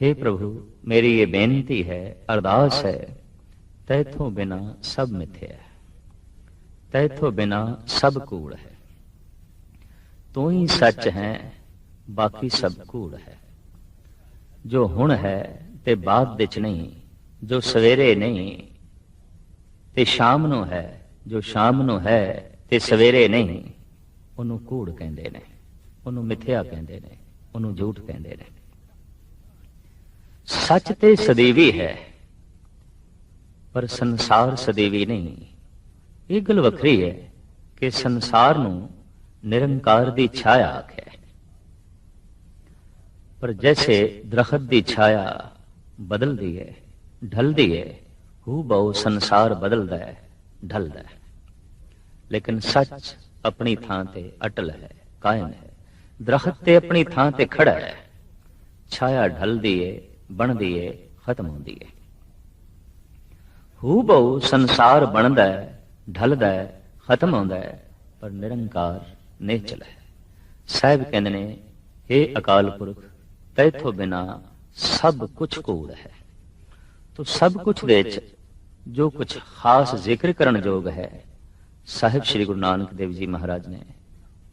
हे प्रभु मेरी ये बेनती है अरदास है तैथों बिना सब मिथ्या है तैथों बिना सब कूड़ है तू ही सच है बाकी सब कूड़ है ਜੋ ਹੁਣ ਹੈ ਤੇ ਬਾਅਦ ਵਿੱਚ ਨਹੀਂ ਜੋ ਸਵੇਰੇ ਨਹੀਂ ਤੇ ਸ਼ਾਮ ਨੂੰ ਹੈ ਜੋ ਸ਼ਾਮ ਨੂੰ ਹੈ ਤੇ ਸਵੇਰੇ ਨਹੀਂ ਉਹਨੂੰ ਕੂੜ ਕਹਿੰਦੇ ਨੇ ਉਹਨੂੰ ਮਿੱਥਿਆ ਕਹਿੰਦੇ ਨੇ ਉਹਨੂੰ ਝੂਠ ਕਹਿੰਦੇ ਨੇ ਸੱਚ ਤੇ ਸਦੀਵੀ ਹੈ, ਪਰ ਸੰਸਾਰ ਸਦੀਵੀ ਨਹੀਂ। ਇਹ ਗੱਲ ਵੱਖਰੀ ਹੈ ਕਿ ਸੰਸਾਰ ਨੂੰ ਨਿਰੰਕਾਰ ਦੀ ਛਾਇਆ ਆਖਿਆ ਪਰ ਜੈਸੇ ਦਰਖਤ ਦੀ ਛਾਇਆ ਬਦਲਦੀ ਹੈ, ਢਲਦੀ ਹੈ ਹੂ ਬਹੁ ਸੰਸਾਰ ਬਦਲਦਾ ਹੈ, ਢਲਦਾ ਹੈ। ਲੇਕਿਨ ਸੱਚ ਆਪਣੀ ਥਾਂ ਤੇ ਅਟਲ ਹੈ, ਕਾਇਮ ਹੈ। ਦਰਖਤ ਤੇ ਆਪਣੀ ਥਾਂ ਤੇ ਖੜਾ ਹੈ। ਛਾਇਆ ਢਲਦੀ ਹੈ ਬਣਦੀ ਏ, ਖਤਮ ਹੁੰਦੀ ਏ। ਹੂ ਬਹੁ ਸੰਸਾਰ ਬਣਦਾ ਹੈ ਢਲਦਾ ਹੈ ਖਤਮ ਹੁੰਦਾ ਹੈ ਪਰ ਨਿਰੰਕਾਰ ਨਹੀਂ ਹੈ ਸਾਹਿਬ ਕਹਿੰਦੇ ਨੇ हे ਅਕਾਲ ਪੁਰਖ, ਤੈਥੋਂ ਬਿਨਾ ਸਭ ਕੁਝ ਕੋੜ ਹੈ। ਤੋ ਸਭ ਕੁਝ ਵਿੱਚ ਜੋ ਕੁਝ ਖਾਸ ਜ਼ਿਕਰ ਕਰਨ ਯੋਗ ਹੈ, ਸਾਹਿਬ ਸ੍ਰੀ ਗੁਰੂ ਨਾਨਕ ਦੇਵ ਜੀ ਮਹਾਰਾਜ ਨੇ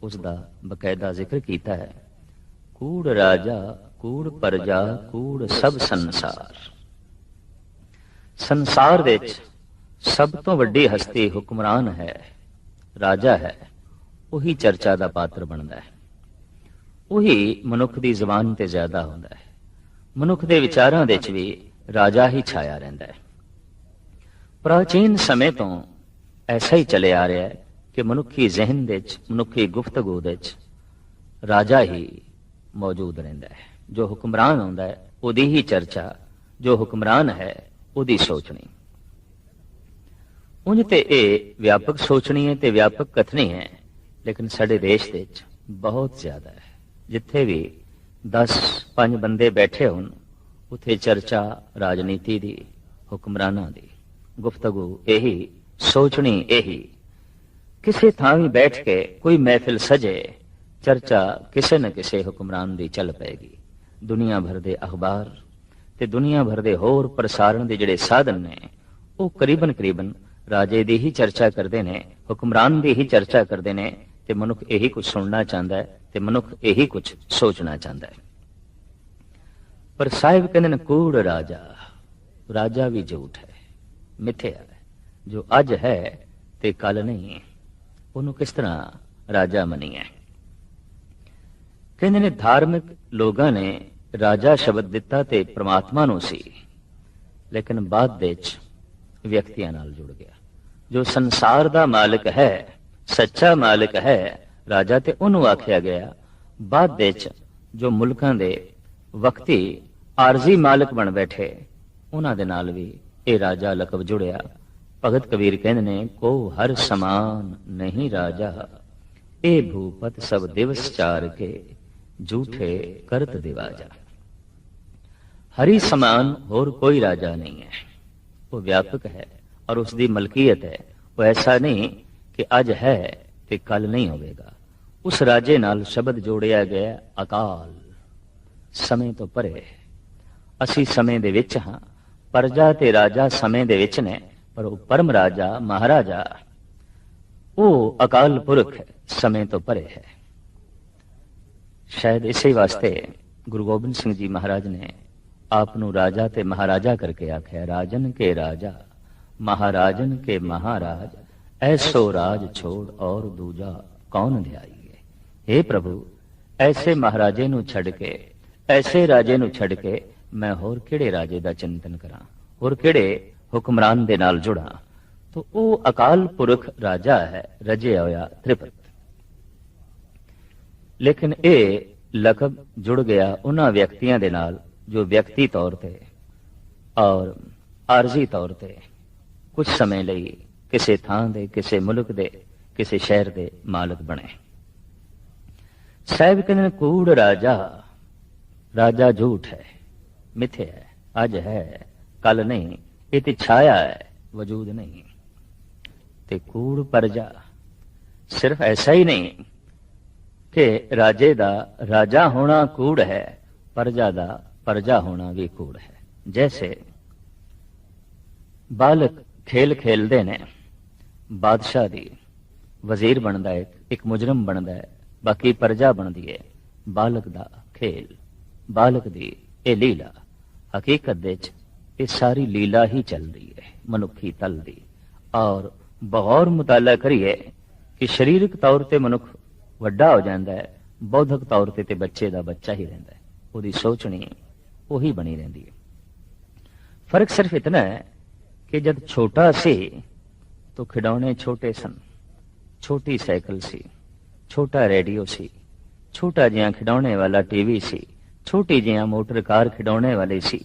ਉਸ ਦਾ ਬਕਾਇਦਾ ਜ਼ਿਕਰ ਕੀਤਾ ਹੈ। ਕੂੜ ਰਾਜਾ ਕੂੜ ਪਰਜਾ, ਕੂੜ ਸਭ ਸੰਸਾਰ। ਸੰਸਾਰ ਵਿੱਚ ਸਭ ਤੋਂ ਵੱਡੀ ਹਸਤੀ ਹੁਕਮਰਾਨ ਹੈ, ਰਾਜਾ ਹੈ, ਉਹੀ ਚਰਚਾ ਦਾ ਪਾਤਰ ਬਣਦਾ ਹੈ। ਉਹੀ ਮਨੁੱਖ ਦੀ ਜ਼ੁਬਾਨ ਤੇ ਜ਼ਿਆਦਾ ਹੁੰਦਾ ਹੈ। ਮਨੁੱਖ ਦੇ ਵਿਚਾਰਾਂ ਵਿੱਚ ਵੀ ਰਾਜਾ ਹੀ ਛਾਇਆ ਰਹਿੰਦਾ ਹੈ। ਪ੍ਰਾਚੀਨ ਸਮੇਂ ਤੋਂ ਐਸਾ ਹੀ ਚੱਲੇ ਆ ਰਿਹਾ ਹੈ ਕਿ ਮਨੁੱਖੀ ਜ਼ਿਹਨ ਵਿੱਚ, ਮਨੁੱਖੀ ਗੁਫ਼ਤਗੂ ਵਿੱਚ ਰਾਜਾ ਹੀ ਮੌਜੂਦ ਰਹਿੰਦਾ ਹੈ। ਜੋ ਹੁਕਮਰਾਨ ਆਉਂਦਾ ਹੈ, ਉਹਦੀ ਹੀ ਚਰਚਾ, ਜੋ ਹੁਕਮਰਾਨ ਹੈ, ਉਹਦੀ ਸੋਚਣੀ। ਉਂਝ ਤੇ ਇਹ ਵਿਆਪਕ ਸੋਚਣੀ ਹੈ ਤੇ ਵਿਆਪਕ ਕਥਨੀ ਹੈ, ਲੇਕਿਨ ਸਾਡੇ ਦੇਸ਼ ਦੇ ਵਿੱਚ ਬਹੁਤ ਜ਼ਿਆਦਾ ਹੈ। ਜਿੱਥੇ ਵੀ 10 ਪੰਜ ਬੰਦੇ ਬੈਠੇ ਹੋਣ, ਉਥੇ ਚਰਚਾ ਰਾਜਨੀਤੀ ਦੀ, ਹੁਕਮਰਾਨਾਂ ਦੀ। ਗੁਫ਼ਤਗੂ ਇਹੀ, ਸੋਚਣੀ ਇਹੀ। ਕਿਸੇ ਥਾਂ ਵੀ ਬੈਠ ਕੇ ਕੋਈ ਮਹਿਫਿਲ ਸਜੇ, ਚਰਚਾ ਕਿਸੇ ਨਾ ਕਿਸੇ ਹੁਕਮਰਾਨ ਦੀ ਚੱਲ ਪਏਗੀ। ਦੁਨੀਆ ਭਰ ਦੇ ਅਖਬਾਰ ਤੇ ਦੁਨੀਆ ਭਰ ਦੇ ਹੋਰ ਪ੍ਰਸਾਰਣ ਦੇ ਜਿਹੜੇ ਸਾਧਨ ਨੇ, ਉਹ ਕਰੀਬਨ ਕਰੀਬਨ ਰਾਜੇ ਦੀ ਹੀ ਚਰਚਾ ਕਰਦੇ ਨੇ, ਹੁਕਮਰਾਨ ਦੀ ਹੀ ਚਰਚਾ ਕਰਦੇ ਨੇ ਤੇ ਮਨੁੱਖ ਇਹੀ ਕੁਝ ਸੁਣਨਾ ਚਾਹੁੰਦਾ ਹੈ ਤੇ ਮਨੁੱਖ ਇਹੀ ਕੁਝ ਸੋਚਣਾ ਚਾਹੁੰਦਾ ਹੈ। ਪਰ ਸਾਹਿਬ ਕਹਿੰਦੇ ਨੇ, ਕੂੜ ਰਾਜਾ ਰਾਜਾ ਵੀ ਝੂਠ ਹੈ ਮਿੱਥਿਆ ਹੈ। ਜੋ ਅੱਜ ਹੈ ਤੇ ਕੱਲ ਨਹੀਂ, ਉਹਨੂੰ ਕਿਸ ਤਰ੍ਹਾਂ ਰਾਜਾ ਮੰਨੀਏ? ਕਹਿੰਦੇ ਨੇ ਧਾਰਮਿਕ ਲੋਕਾਂ ਨੇ ਰਾਜਾ ਸ਼ਬਦ ਦਿੱਤਾ ਤੇ ਪ੍ਰਮਾਤਮਾ ਨੂੰ ਸੀ। ਲੇਕਿਨ ਬਾਅਦ ਵਿੱਚ ਵਿਅਕਤੀਆਂ ਨਾਲ ਜੁੜ ਗਿਆ। ਜੋ ਸੰਸਾਰ ਦਾ ਮਾਲਕ ਹੈ, ਸੱਚਾ ਮਾਲਕ ਹੈ, ਰਾਜਾ ਤੇ ਉਹਨੂੰ ਆਖਿਆ ਗਿਆ। ਬਾਅਦ ਵਿੱਚ ਜੋ ਮੁਲਕਾਂ ਦੇ ਵਕਤੀ ਆਰਜ਼ੀ ਮਾਲਕ ਬਣ ਬੈਠੇ, ਉਹਨਾਂ ਦੇ ਨਾਲ ਵੀ ਇਹ ਰਾਜਾ ਲਕਬ ਜੁੜਿਆ। ਭਗਤ ਕਬੀਰ ਕਹਿੰਦੇ ਨੇ ਕੋ ਹਰ ਸਮਾਨ ਨਹੀਂ ਰਾਜਾ, ਇਹ ਭੂਪਤ ਸਭ ਦਿਵਸ ਚਾਰ ਕੇ। ਝੂਠੇ ਕਰਤ ਦਿਵਾਜਾ ਹਰੀ ਸਮਾਨ ਹੋਰ ਕੋਈ ਰਾਜਾ ਨਹੀਂ ਹੈ। ਉਹ ਵਿਆਪਕ ਹੈ ਔਰ ਉਸ ਦੀ ਮਲਕੀਅਤ ਹੈ। ਉਹ ਐਸਾ ਨਹੀਂ ਕਿ ਅੱਜ ਹੈ ਤੇ ਕੱਲ ਨਹੀਂ ਹੋਵੇਗਾ। ਉਸ ਰਾਜੇ ਨਾਲ ਸ਼ਬਦ ਜੋੜਿਆ ਗਿਆ ਅਕਾਲ। ਸਮੇਂ ਤੋਂ ਪਰੇ। ਅਸੀਂ ਸਮੇਂ ਦੇ ਵਿੱਚ ਹਾਂ। ਪਰਜਾ ਤੇ ਰਾਜਾ ਸਮੇਂ ਦੇ ਵਿੱਚ ਨੇ, ਪਰ ਉਹ ਪਰਮ ਰਾਜਾ, ਮਹਾਰਾਜਾ। ਉਹ ਅਕਾਲ ਪੁਰਖ ਸਮੇਂ ਤੋਂ ਪਰੇ ਹੈ। ਸ਼ਾਇਦ ਇਸੇ ਵਾਸਤੇ ਗੁਰੂ ਗੋਬਿੰਦ ਸਿੰਘ ਜੀ ਮਹਾਰਾਜ ਨੇ ਆਪ ਨੂੰ ਰਾਜਾ ਤੇ ਮਹਾਰਾਜਾ ਕਰਕੇ ਆਖਿਆ, ਰਾਜਨ ਕੇ ਰਾਜਾ, ਮਹਾਰਾਜਨ ਕੇ ਮਹਾਰਾਜ, ਐਸੋ ਰਾਜ ਛੋੜ ਔਰ ਦੂਜਾ ਕੌਣ ਧਿਆਈਏ हे ਪ੍ਰਭੂ, ਐਸੇ ਮਹਾਰਾਜੇ ਨੂੰ ਛੱਡ ਕੇ, ਐਸੇ ਰਾਜੇ ਨੂੰ ਛੱਡ ਕੇ ਮੈਂ ਹੋਰ ਕਿਹੜੇ ਰਾਜੇ ਦਾ ਚਿੰਤਨ ਕਰਾਂ? ਹੋਰ ਕਿਹੜੇ ਹੁਕਮਰਾਨ ਦੇ ਨਾਲ ਜੁੜਾਂ? ਤੋ ਉਹ ਅਕਾਲ ਪੁਰਖ ਰਾਜਾ ਹੈ, ਰਜਿਆ ਹੋਇਆ ਤ੍ਰਿਪਤ। ਲੇਕਿਨ ਇਹ ਲਕਬ ਜੁੜ ਗਿਆ ਉਹਨਾਂ ਵਿਅਕਤੀਆਂ ਦੇ ਨਾਲ ਜੋ ਵਿਅਕਤੀ ਤੌਰ ਤੇ ਔਰ ਆਰਜ਼ੀ ਤੌਰ ਤੇ ਕੁਝ ਸਮੇਂ ਲਈ ਕਿਸੇ ਥਾਂ ਦੇ, ਕਿਸੇ ਮੁਲਕ ਦੇ, ਕਿਸੇ ਸ਼ਹਿਰ ਦੇ ਮਾਲਕ ਬਣੇ। ਸਾਹਿਬ ਕਹਿੰਦੇ ਕੂੜ ਰਾਜਾ ਰਾਜਾ ਝੂਠ ਹੈ, ਮਿੱਥੇ ਹੈ, ਅੱਜ ਹੈ ਕੱਲ ਨਹੀਂ, ਇਹ ਤੇ ਛਾਇਆ ਹੈ, ਵਜੂਦ ਨਹੀਂ। ਤੇ ਕੂੜ ਪਰਜਾ ਸਿਰਫ ਐਸਾ ਹੀ ਨਹੀਂ ਕਿ ਰਾਜੇ ਦਾ ਰਾਜਾ ਹੋਣਾ ਕੂੜ ਹੈ, ਪਰਜਾ ਦਾ ਪਰਜਾ ਹੋਣਾ ਵੀ ਕੂੜ ਹੈ। ਜੈਸੇ ਬਾਲਕ ਖੇਲ ਖੇਲਦੇ ਨੇ, ਬਾਦਸ਼ਾਹ ਦੀ ਵਜ਼ੀਰ ਬਣਦਾ ਹੈ, ਇੱਕ ਮੁਜਰਮ ਬਣਦਾ ਹੈ, ਬਾਕੀ ਪਰਜਾ ਬਣਦੀ ਹੈ, ਬਾਲਕ ਦਾ ਖੇਲ। ਬਾਲਕ ਦੀ ਇਹ ਲੀਲਾ ਹਕੀਕਤ ਵਿੱਚ ਇਹ ਸਾਰੀ ਲੀਲਾ ਹੀ ਚੱਲ ਰਹੀ ਹੈ, ਮਨੁੱਖੀ ਤਲ ਦੀ ਔਰ ਬਗੌਰ ਮੁਤਾਲਾ ਕਰੀਏ ਕਿ ਸਰੀਰਕ ਤੌਰ ਤੇ ਮਨੁੱਖ ਵੱਡਾ ਹੋ ਜਾਂਦਾ ਹੈ। ਬੌਧਿਕ ਤੌਰ ਤੇ ਤੇ ਬੱਚੇ ਦਾ ਬੱਚਾ ਹੀ ਰਹਿੰਦਾ ਹੈ। ਉਹਦੀ ਸੋਚਣੀ ਉਹੀ ਬਣੀ ਰਹਿੰਦੀ ਹੈ। ਫ਼ਰਕ ਸਿਰਫ ਇਤਨਾ ਹੈ ਕਿ ਜਦ ਛੋਟਾ ਸੀ ਤਾਂ ਖਿਡੌਣੇ ਛੋਟੇ ਸਨ। ਛੋਟੀ ਸਾਈਕਲ ਸੀ, ਛੋਟਾ ਰੇਡੀਓ ਸੀ, ਛੋਟਾ ਜਿਹਾ ਖਿਡੌਣੇ ਵਾਲਾ ਟੀਵੀ ਸੀ, ਛੋਟੀ ਜਿਹਾ ਮੋਟਰ ਕਾਰ ਖਿਡੌਣੇ ਵਾਲੀ ਸੀ।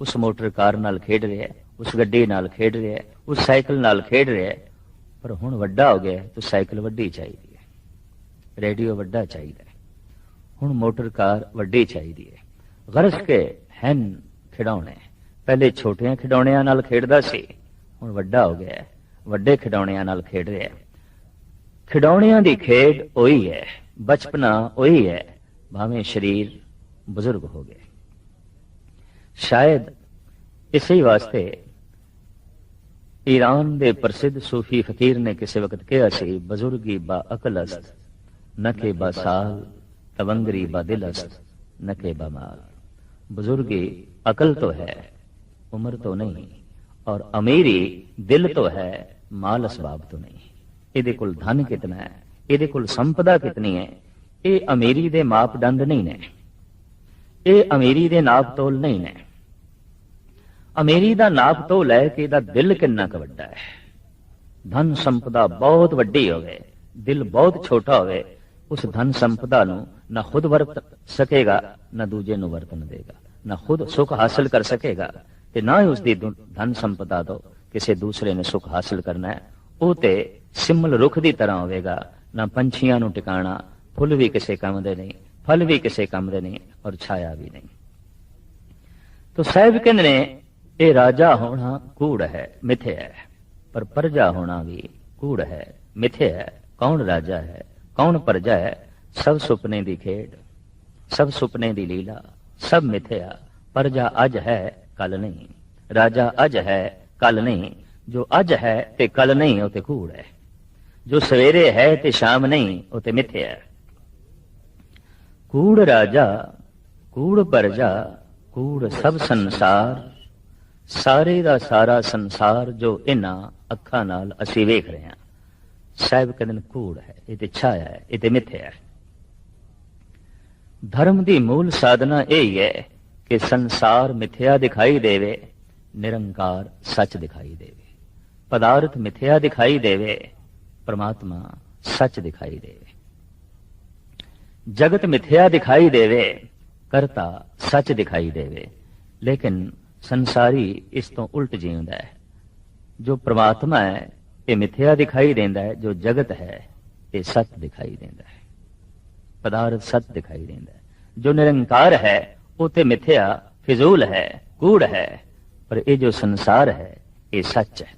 ਉਸ ਮੋਟਰ ਕਾਰ ਨਾਲ ਖੇਡ ਰਿਹਾ ਉਸ ਗੱਡੀ ਨਾਲ ਖੇਡ ਰਿਹਾ ਉਸ ਸਾਈਕਲ ਨਾਲ ਖੇਡ ਰਿਹਾ ਪਰ ਹੁਣ ਵੱਡਾ ਹੋ ਗਿਆ ਤਾਂ ਸਾਈਕਲ ਵੱਡੀ ਚਾਹੀਦੀ ਰੇਡੀਓ ਵੱਡਾ ਚਾਹੀਦਾ ਹੈ। ਹੁਣ ਮੋਟਰ ਕਾਰ ਵੱਡੀ ਚਾਹੀਦੀ ਹੈ। ਗਰਜ਼ ਕੇ ਹਨ ਖਿਡੌਣੇ। ਪਹਿਲੇ ਛੋਟੀਆਂ ਖਿਡੌਣਿਆਂ ਨਾਲ ਖੇਡਦਾ ਸੀ, ਹੁਣ ਵੱਡਾ ਹੋ ਗਿਆ ਵੱਡੇ ਖਿਡੌਣਿਆਂ ਨਾਲ ਖੇਡ ਰਿਹਾ ਹੈ। ਖਿਡੌਣਿਆਂ ਦੀ ਖੇਡ ਉਹੀ ਹੈ, ਬਚਪਨਾ ਉਹੀ ਹੈ, ਭਾਵੇਂ ਸਰੀਰ ਬਜ਼ੁਰਗ ਹੋ ਗਏ। ਸ਼ਾਇਦ ਇਸੇ ਵਾਸਤੇ ਈਰਾਨ ਦੇ ਪ੍ਰਸਿੱਧ ਸੂਫੀ ਫਕੀਰ ਨੇ ਕਿਸੇ ਵਕਤ ਕਿਹਾ ਸੀ, ਬਜ਼ੁਰਗੀ ਬਾ ਅਕਲ ਅਸਤ। न के बसाल तवंगरी बा दिल अस्त न के बमाल बुजुर्गी अकल तो है उम्र तो नहीं और अमीरी दिल तो है माल असबाब तो नहीं ਇਹਦੇ ਕੋਲ ਧਨ ਕਿਤਨਾ ਹੈ ਇਹਦੇ ਕੋਲ ਸੰਪਦਾ ਕਿਤਨੀ ਹੈ ਇਹ ਅਮੀਰੀ ਦੇ ਮਾਪਦੰਡ ਨਹੀਂ ਨੇ ਇਹ ਅਮੀਰੀ ਦੇ ਨਾਪ ਤੋਲ ਨਹੀਂ ਨੇ ਅਮੀਰੀ ਦਾ ਨਾਪ ਤੋਲ ਹੈ ਕਿ ਇਹਦਾ ਦਿਲ ਕਿੰਨਾ ਕੁ ਵੱਡਾ ਹੈ ਧਨ ਸੰਪਦਾ ਬਹੁਤ ਵੱਡੀ ਹੋਵੇ ਦਿਲ ਬਹੁਤ ਛੋਟਾ ਹੋਵੇ ਉਸ ਧਨ ਸੰਪਦਾ ਨੂੰ ਨਾ ਖੁਦ ਵਰਤ ਸਕੇਗਾ, ਨਾ ਦੂਜੇ ਨੂੰ ਵਰਤਨ ਦੇਗਾ। ਨਾ ਖੁਦ ਸੁਖ ਹਾਸਲ ਕਰ ਸਕੇਗਾ ਤੇ ਨਾ ਹੀ ਉਸ ਦੀ ਧਨ ਸੰਪਦਾ ਤੋਂ ਕਿਸੇ ਦੂਸਰੇ ਨੇ ਸੁਖ ਹਾਸਲ ਕਰਨਾ ਹੈ। ਉਹ ਤੇ ਸਿਮਲ ਰੁੱਖ ਦੀ ਤਰ੍ਹਾਂ ਹੋਵੇਗਾ। ਨਾ ਪੰਛੀਆਂ ਨੂੰ ਟਿਕਾਣਾ, ਫੁੱਲ ਵੀ ਕਿਸੇ ਕੰਮ ਦੇ ਨਹੀਂ, ਫਲ ਵੀ ਕਿਸੇ ਕੰਮ ਦੇ ਨਹੀਂ ਔਰ ਛਾਇਆ ਵੀ ਨਹੀਂ। ਤੋ ਸਾਹਿਬ ਕਹਿੰਦੇ ਨੇ, ਇਹ ਰਾਜਾ ਹੋਣਾ ਕੂੜ ਹੈ, ਮਿੱਥੇ ਹੈ। ਪਰ ਪਰਜਾ ਹੋਣਾ ਵੀ ਕੂੜ ਹੈ, ਮਿੱਥੇ ਹੈ, ਕੌਣ ਰਾਜਾ ਹੈ? ਕੌਣ ਪਰਜਾ ਹੈ ਸਭ ਸੁਪਨੇ ਦੀ ਖੇਡ, ਸਭ ਸੁਪਨੇ ਦੀ ਲੀਲਾ, ਸਭ ਮਿਥਿਆ। ਪਰਜਾ ਅੱਜ ਹੈ, ਕੱਲ ਨਹੀਂ। ਰਾਜਾ ਅੱਜ ਹੈ, ਕੱਲ ਨਹੀਂ। ਜੋ ਅੱਜ ਹੈ, ਤੇ ਕੱਲ ਨਹੀਂ, ਉਹ ਤੇ ਕੂੜ ਹੈ। ਜੋ ਸਵੇਰੇ ਹੈ, ਤੇ ਸ਼ਾਮ ਨਹੀਂ, ਉਹ ਤੇ ਮਿਥਿਆ ਹੈ। ਕੂੜ ਰਾਜਾ, ਕੂੜ ਪਰਜਾ ਕੂੜ ਸਭ ਸੰਸਾਰ। ਸਾਰੇ ਦਾ ਸਾਰਾ ਸੰਸਾਰ ਜੋ ਇਹਨਾਂ ਅੱਖਾਂ ਨਾਲ ਅਸੀਂ ਵੇਖ ਰਹੇ ਹਾਂ। ਸਾਹਿਬ ਕਹਿੰਦੇ ਨੇ ਕੂੜ ਹੈ, ਇਹ ਤੇ ਛਾਇਆ ਹੈ, ਇਹ ਤੇ ਮਿੱਥਿਆ ਹੈ। ਧਰਮ ਦੀ ਮੂਲ ਸਾਧਨਾ ਇਹ ਹੀ ਹੈ ਕਿ ਸੰਸਾਰ ਮਿਥਿਆ ਦਿਖਾਈ ਦੇਵੇ, ਨਿਰੰਕਾਰ ਸੱਚ ਦਿਖਾਈ ਦੇਵੇ। ਪਦਾਰਥ ਮਿਥਿਆ ਦਿਖਾਈ ਦੇਵੇ, ਪਰਮਾਤਮਾ ਸੱਚ ਦਿਖਾਈ ਦੇਵੇ। ਜਗਤ ਮਿਥਿਆ ਦਿਖਾਈ ਦੇਵੇ, ਕਰਤਾ ਸੱਚ ਦਿਖਾਈ ਦੇਵੇ, ਲੇਕਿਨ ਸੰਸਾਰੀ ਇਸ ਤੋਂ ਉਲਟ ਜੀਉਂਦਾ ਹੈ। ਜੋ ਪ੍ਰਮਾਤਮਾ ਹੈ ਇਹ ਮਿਥਿਆ ਦਿਖਾਈ ਦਿੰਦਾ ਹੈ, ਜੋ ਜਗਤ ਹੈ, ਇਹ ਸੱਚ ਦਿਖਾਈ ਦਿੰਦਾ ਹੈ। ਪਦਾਰਥ ਸੱਚ ਦਿਖਾਈ ਦਿੰਦਾ ਹੈ। ਜੋ ਨਿਰੰਕਾਰ ਹੈ, ਉਹ ਤੇ ਮਿਥਿਆ, ਫਿਜ਼ੂਲ ਹੈ, ਕੂੜ ਹੈ, ਪਰ ਇਹ ਜੋ ਸੰਸਾਰ ਹੈ, ਇਹ ਸੱਚ ਹੈ।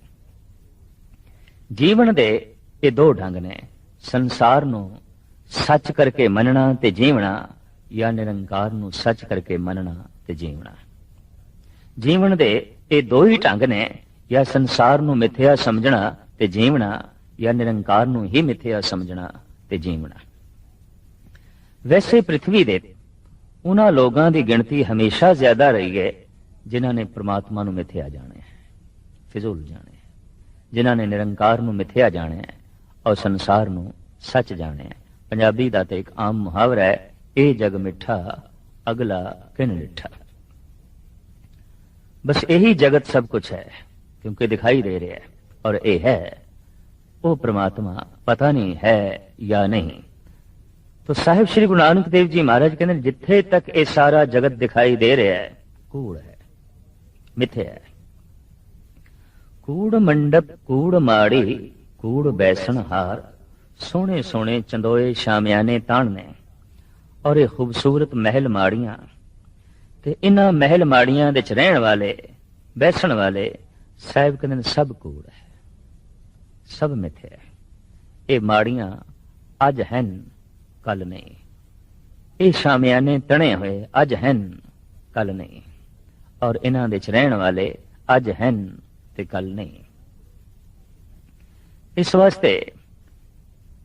ਜੀਵਨ ਦੇ ਇਹ ਦੋ ਢੰਗ ਨੇ। ਸੰਸਾਰ ਨੂੰ ਸੱਚ ਕਰਕੇ ਮੰਨਣਾ ਤੇ ਜੀਵਣਾ, ਜਾਂ ਨਿਰੰਕਾਰ ਨੂੰ ਸੱਚ ਕਰਕੇ ਮੰਨਣਾ ਤੇ ਜੀਵਣਾ। ਜੀਵਨ ਦੇ ਇਹ ਦੋ ਹੀ ਢੰਗ ਨੇ, ਜਾਂ ਸੰਸਾਰ ਨੂੰ ਮਿਥਿਆ ਸਮਝਣਾ ਤੇ ਜੀਵਣਾ ਜਾਂ ਨਿਰੰਕਾਰ ਨੂੰ ਹੀ ਮਿਥਿਆ ਸਮਝਣਾ ਤੇ ਜੀਵਣਾ। ਵੈਸੇ ਪ੍ਰithvi ਦੇ ਉਹਨਾਂ ਲੋਕਾਂ ਦੀ ਗਿਣਤੀ ਹਮੇਸ਼ਾ ਜ਼ਿਆਦਾ ਰਹੀ ਹੈ, ਜਿਨ੍ਹਾਂ ਨੇ ਪ੍ਰਮਾਤਮਾ ਨੂੰ ਮਿਥਿਆ ਜਾਣਿਆ ਹੈ, ਫਿਜ਼ੂਲ ਜਾਣਿਆ ਜਿਨ੍ਹਾਂ ਨੇ ਨਿਰੰਕਾਰ ਨੂੰ ਮਿਥਿਆ ਜਾਣਿਆ ਹੈ ਔਰ ਸੰਸਾਰ ਨੂੰ ਸੱਚ ਜਾਣਿਆ ਹੈ। ਪੰਜਾਬੀ ਦਾ ਤੇ ਇੱਕ ਆਮ ਮੁਹਾਵਰਾ ਹੈ, ਇਹ ਜਗ ਮਿੱਠਾ, ਅਗਲਾ ਕਿਨ ਲਿੱਠਾ ਬਸ ਇਹੀ ਜਗਤ ਸਭ ਕੁਝ ਹੈ, ਕਿਉਂਕਿ ਦਿਖਾਈ ਦੇ ਰਿਹਾ ਹੈ। ਔਰ ਇਹ ਹੈ। ਉਹ ਪ੍ਰਮਾਤਮਾ ਪਤਾ ਨਹੀਂ ਹੈ ਜਾਂ ਨਹੀਂ। ਤੋ ਸਾਹਿਬ ਸ੍ਰੀ ਗੁਰੂ ਨਾਨਕ ਦੇਵ ਜੀ ਮਹਾਰਾਜ ਕਹਿੰਦੇ ਜਿੱਥੇ ਤੱਕ ਇਹ ਸਾਰਾ ਜਗਤ ਦਿਖਾਈ ਦੇ ਰਿਹਾ ਹੈ, ਕੂੜ ਹੈ ਮਿੱਥਿਆ ਹੈ। ਕੂੜ ਮੰਡਪ, ਕੂੜ ਮਾੜੀ, ਕੂੜ ਬੈਸਣ ਹਾਰ ਸੋਹਣੇ ਸੋਹਣੇ ਚੰਦੋਏ ਸ਼ਾਮਿਆਨੇ ਤਾਣਨੇ, ਔਰ ਇਹ ਖੂਬਸੂਰਤ ਮਹਿਲ ਮਾੜੀਆਂ, ਤੇ ਇਹਨਾਂ ਮਹਿਲ ਮਾੜੀਆਂ ਦੇ ਚ ਰਹਿਣ ਵਾਲੇ, ਬੈਸਣ ਵਾਲੇ, ਸਾਹਿਬ ਕਹਿੰਦੇ ਨੇ ਸਭ ਕੂੜ ਹੈ। ਸਭ ਮਿੱਥਿਆ ਹੈ ਇਹ ਮਾੜੀਆਂ ਅੱਜ ਹਨ, ਕੱਲ ਨਹੀਂ। ਇਹ ਸ਼ਾਮਿਆਨੇ ਤਣੇ ਹੋਏ ਅੱਜ ਹਨ, ਕੱਲ ਨਹੀਂ। ਔਰ ਇਹਨਾਂ ਦੇ ਚ ਰਹਿਣ ਵਾਲੇ ਅੱਜ ਹਨ ਤੇ ਕੱਲ ਨਹੀਂ। ਇਸ ਵਾਸਤੇ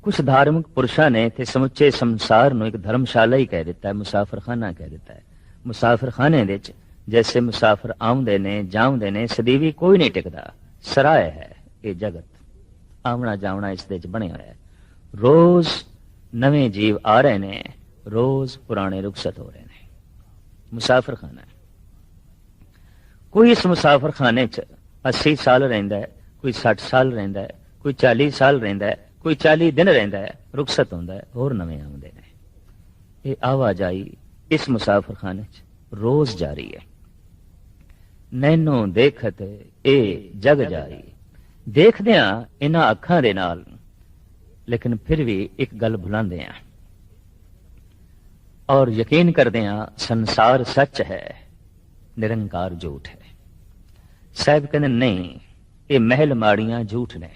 ਕੁਝ ਧਾਰਮਿਕ ਪੁਰਸ਼ਾਂ ਨੇ ਤੇ ਸਮੁੱਚੇ ਸੰਸਾਰ ਨੂੰ ਇੱਕ ਧਰਮਸ਼ਾਲਾ ਹੀ ਕਹਿ ਦਿੱਤਾ ਹੈ, ਮੁਸਾਫਰਖਾਨਾ ਕਹਿ ਦਿੱਤਾ ਹੈ। ਮੁਸਾਫਰਖਾਨੇ ਦੇ ਵਿੱਚ ਜੈਸੇ ਮੁਸਾਫਰ ਆਉਂਦੇ ਨੇ, ਜਾਉਂਦੇ ਨੇ, ਸਦੀਵੀ ਕੋਈ ਨਹੀਂ ਟਿਕਦਾ। ਸਰਾਏ ਹੈ ਇਹ ਜਗਤ। ਆਉਣਾ ਜਾਵਣਾ ਇਸ ਦੇ ਵਿੱਚ ਬਣਿਆ ਹੋਇਆ ਹੈ। ਰੋਜ਼ ਨਵੇਂ ਜੀਵ ਆ ਰਹੇ ਨੇ, ਰੋਜ਼ ਪੁਰਾਣੇ ਰੁਖਸਤ ਹੋ ਰਹੇ ਨੇ। ਮੁਸਾਫਰਖਾਨਾ। ਕੋਈ ਇਸ ਮੁਸਾਫਰਖਾਨੇ 'ਚ 80 ਸਾਲ ਰਹਿੰਦਾ ਹੈ, ਕੋਈ 60 ਸਾਲ ਰਹਿੰਦਾ ਹੈ, ਕੋਈ 40 ਸਾਲ ਰਹਿੰਦਾ ਹੈ, ਕੋਈ 40 ਦਿਨ ਰਹਿੰਦਾ ਹੈ, ਰੁਖਸਤ ਹੁੰਦਾ ਹੈ, ਹੋਰ ਨਵੇਂ ਆਉਂਦੇ ਨੇ। ਇਹ ਆਵਾਜਾਈ ਇਸ ਮੁਸਾਫਰਖਾਨੇ 'ਚ ਰੋਜ਼ ਜਾਰੀ ਹੈ। ਨੈਨੋ ਦੇਖਤ ਇਹ ਜਗ ਜਾਰੀ ਦੇਖਦਿਆਂ ਇਹਨਾਂ ਅੱਖਾਂ ਦੇ ਨਾਲ, ਲੇਕਿਨ ਫਿਰ ਵੀ ਇੱਕ ਗੱਲ ਭੁਲਾਉਂਦੇ ਆ ਔਰ ਯਕੀਨ ਕਰਦੇ ਆ ਸੰਸਾਰ ਸੱਚ ਹੈ, ਨਿਰੰਕਾਰ ਝੂਠ ਹੈ। ਸਾਹਿਬ ਕਹਿੰਦੇ, ਨਹੀਂ, ਇਹ ਮਹਿਲ ਮਾੜੀਆਂ ਝੂਠ ਨੇ।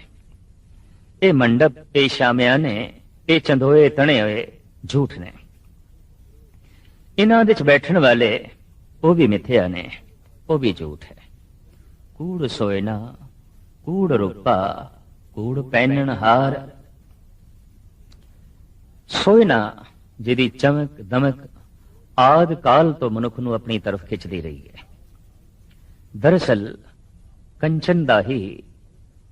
ਇਹ ਮੰਡਪ, ਇਹ ਸ਼ਾਮਿਆਨੇ, ਇਹ ਚੰਦੋਏ ਤਣੇ ਹੋਏ ਝੂਠ ਨੇ। ਇਹਨਾਂ ਦੇ ਚ ਬੈਠਣ ਵਾਲੇ ਉਹ ਵੀ ਮਿੱਥਿਆ ਨੇ, ਉਹ ਵੀ ਝੂਠ ਹੈ। ਕੂੜ ਸੋਇਨਾ ਕੂੜ ਰੂਪਾ ਕੂੜ ਪਹਿਨਣ ਹਾਰ। ਸੋਇਨਾ, ਜਿਹਦੀ ਚਮਕ, ਦਮਕ ਆਦ ਕਾਲ ਤੋਂ ਮਨੁੱਖ ਨੂੰ ਆਪਣੀ ਤਰਫ ਖਿੱਚਦੀ ਰਹੀ ਹੈ। ਦਰਅਸਲ, ਕੰਚਨ ਦਾ ਹੀ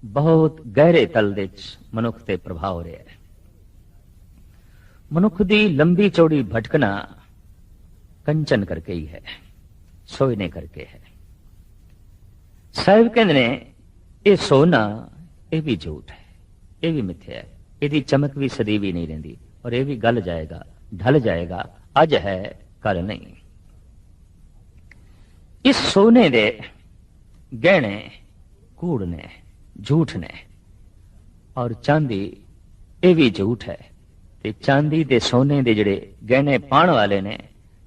ਬਹੁਤ ਗਹਿਰੇ ਤਲ ਦੇ ਵਿੱਚ ਮਨੁੱਖ ਤੇ ਪ੍ਰਭਾਵ ਹੋ ਰਿਹਾ ਹੈ। ਮਨੁੱਖ ਦੀ ਲੰਬੀ ਚੌੜੀ ਭਟਕਣਾ ਕੰਚਨ ਕਰਕੇ ਹੀ ਹੈ, ਸੋਇਨੇ ਕਰਕੇ ਹੈ। ਸਾਹਿਬ ਕਹਿੰਦੇ ਨੇ ਇਹ ਸੋਨਾ, ਇਹ ਵੀ ਝੂਠ ਹੈ, ਇਹ ਵੀ ਮਿੱਥਿਆ ਹੈ। ਇਹਦੀ ਚਮਕ ਵੀ ਸਦੀ ਵੀ ਨਹੀਂ ਰਹਿੰਦੀ ਔਰ ਇਹ ਵੀ ਗਲ ਜਾਏਗਾ, ਢਲ ਜਾਏਗਾ, ਅੱਜ ਹੈ, ਕੱਲ ਨਹੀਂ। ਇਸ ਸੋਨੇ ਦੇ ਗਹਿਣੇ ਕੂੜ ਨੇ, ਝੂਠ ਨੇ ਔਰ ਚਾਂਦੀ, ਇਹ ਵੀ ਝੂਠ ਹੈ। ਤੇ ਚਾਂਦੀ ਦੇ ਸੋਨੇ ਦੇ ਜਿਹੜੇ ਗਹਿਣੇ ਪਾਣ ਵਾਲੇ ਨੇ,